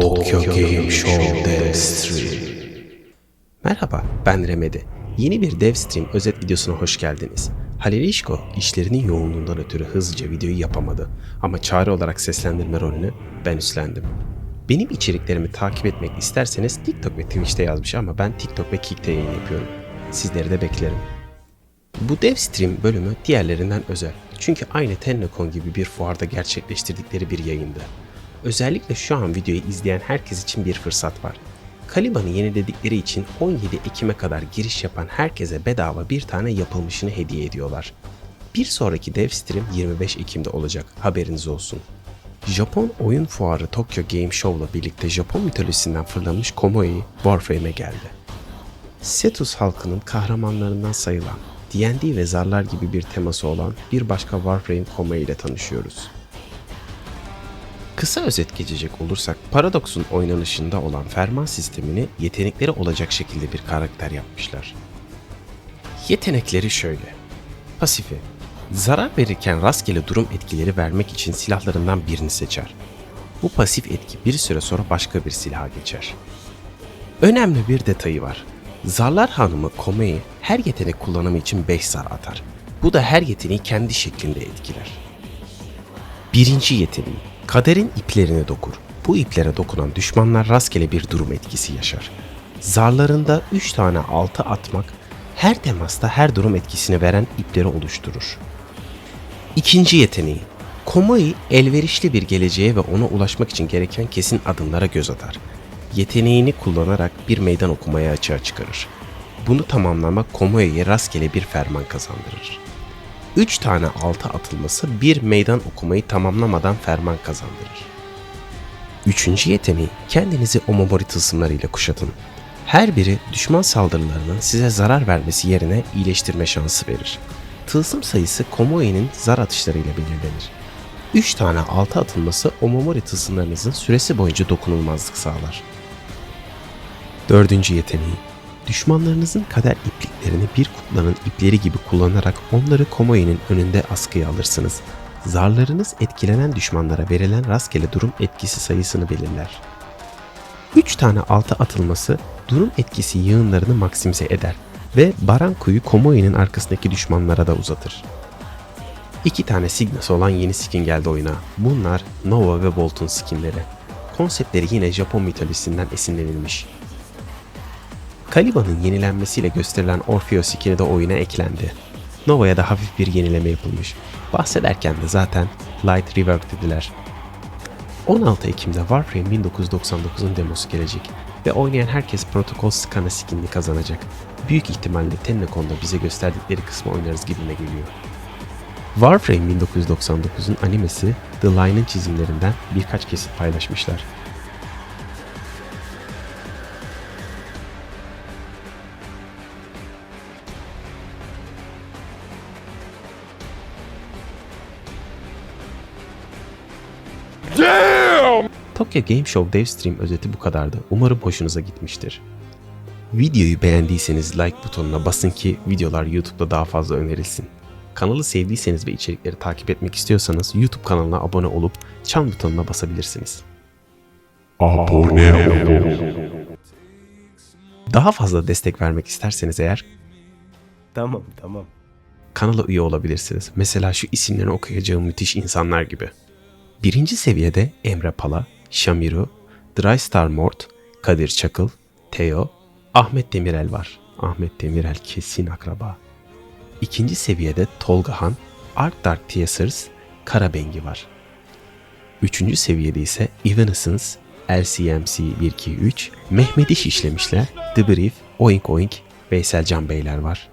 Tokyo Game Show Dev Stream. Merhaba, ben Remedi. Yeni bir Dev Stream özet videosuna hoş geldiniz. Halil İşko işlerinin yoğunluğundan ötürü hızlıca videoyu yapamadı. Ama çare olarak seslendirme rolünü ben üstlendim. Benim içeriklerimi takip etmek isterseniz TikTok ve Twitch'te yazmış ama ben TikTok ve Kick'te yayın yapıyorum. Sizleri de beklerim. Bu Dev Stream bölümü diğerlerinden özel. Çünkü aynı TennoCon gibi bir fuarda gerçekleştirdikleri bir yayındı. Özellikle şu an videoyu izleyen herkes için bir fırsat var. Kaliban'ı yeniledikleri için 17 Ekim'e kadar giriş yapan herkese bedava bir tane yapılmışını hediye ediyorlar. Bir sonraki Dev Stream 25 Ekim'de olacak haberiniz olsun. Japon oyun fuarı Tokyo Game Show'la birlikte Japon mitolojisinden fırlamış Komoe Warframe'e geldi. Setus halkının kahramanlarından sayılan D&D ve zarlar gibi bir teması olan bir başka Warframe Komoe ile tanışıyoruz. Kısa özet geçecek olursak Paradox'un oynanışında olan ferman sistemini yetenekleri olacak şekilde bir karakter yapmışlar. Yetenekleri şöyle. Pasifi. Zarar verirken rastgele durum etkileri vermek için silahlarından birini seçer. Bu pasif etki bir süre sonra başka bir silaha geçer. Önemli bir detayı var. Zarlar Hanımı Komei her yetenek kullanımı için 5 zar atar. Bu da her yeteneği kendi şeklinde etkiler. Birinci yeteneği. Kaderin iplerine dokur. Bu iplere dokunan düşmanlar rastgele bir durum etkisi yaşar. Zarlarında 3 tane altı atmak her temasta her durum etkisini veren ipleri oluşturur. İkinci yeteneği. Komoi elverişli bir geleceğe ve ona ulaşmak için gereken kesin adımlara göz atar. Yeteneğini kullanarak bir meydan okumaya açığa çıkarır. Bunu tamamlamak Komoi'ye rastgele bir ferman kazandırır. 3 tane altı atılması bir meydan okumayı tamamlamadan ferman kazandırır. Üçüncü yeteneği kendinizi Omomori tılsımlarıyla kuşatın. Her biri düşman saldırılarının size zarar vermesi yerine iyileştirme şansı verir. Tılsım sayısı Komoe'nin zar atışlarıyla belirlenir. 3 tane altı atılması Omomori tılsımlarınızın süresi boyunca dokunulmazlık sağlar. Dördüncü yeteneği Düşmanlarınızın kader ipliklerini bir kuklanın ipleri gibi kullanarak onları Komoe'nin önünde askıya alırsınız. Zarlarınız etkilenen düşmanlara verilen rastgele durum etkisi sayısını belirler. 3 tane altı atılması durum etkisi yığınlarını maksimize eder ve Baranku'yu Komoe'nin arkasındaki düşmanlara da uzatır. İki tane signası olan yeni skin geldi oyuna. Bunlar Nova ve Bolt'un skinleri. Konseptleri yine Japon mitolojisinden esinlenilmiş. Kaliba'nın yenilenmesiyle gösterilen Orfeo skin'i de oyuna eklendi. Nova'ya da hafif bir yenileme yapılmış. Bahsederken de zaten Light Rework dediler. 16 Ekim'de Warframe 1999'un demosu gelecek ve oynayan herkes Protocol Skana skinini kazanacak. Büyük ihtimalle Tennecon'da bize gösterdikleri kısmı oynarız gibime geliyor. Warframe 1999'un animesi The Line'ın çizimlerinden birkaç kesit paylaşmışlar. Tokyo Game Show Dev Stream özeti bu kadardı. Umarım hoşunuza gitmiştir. Videoyu beğendiyseniz like butonuna basın ki videolar YouTube'da daha fazla önerilsin. Kanalı sevdiyseniz ve içerikleri takip etmek istiyorsanız YouTube kanalına abone olup çan butonuna basabilirsiniz. Abone ol. Daha fazla destek vermek isterseniz eğer Tamam tamam. kanala üye olabilirsiniz. Mesela şu isimlerini okuyacağım müthiş insanlar gibi. Birinci seviyede Emre Pala, Şamiru, Drystar Mort, Kadir Çakıl, Teo, Ahmet Demirel var. Ahmet Demirel kesin akraba. İkinci seviyede Tolga Han, Ark Dark Teasers, Karabengi var. Üçüncü seviyede ise Evanescence, LCMC 123, Mehmet İş işlemişler, The Brief, Oink Oink, Veysel Can Beyler var.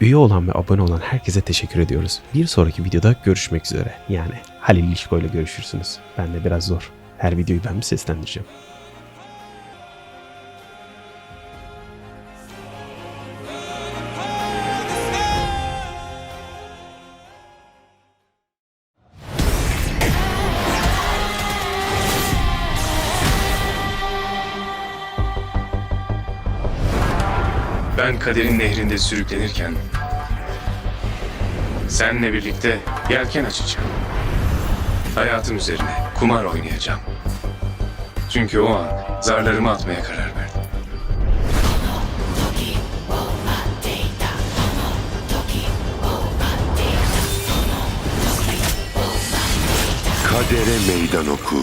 Üye olan ve abone olan herkese teşekkür ediyoruz. Bir sonraki videoda görüşmek üzere. Yani Halil İşko ile görüşürsünüz. Ben de biraz zor. Her videoyu ben mi seslendireceğim? Ben kaderin nehrinde sürüklenirken senle birlikte yelken açacağım. Hayatım üzerine kumar oynayacağım. Çünkü o an zarlarımı atmaya karar verdim. Kadere meydan oku.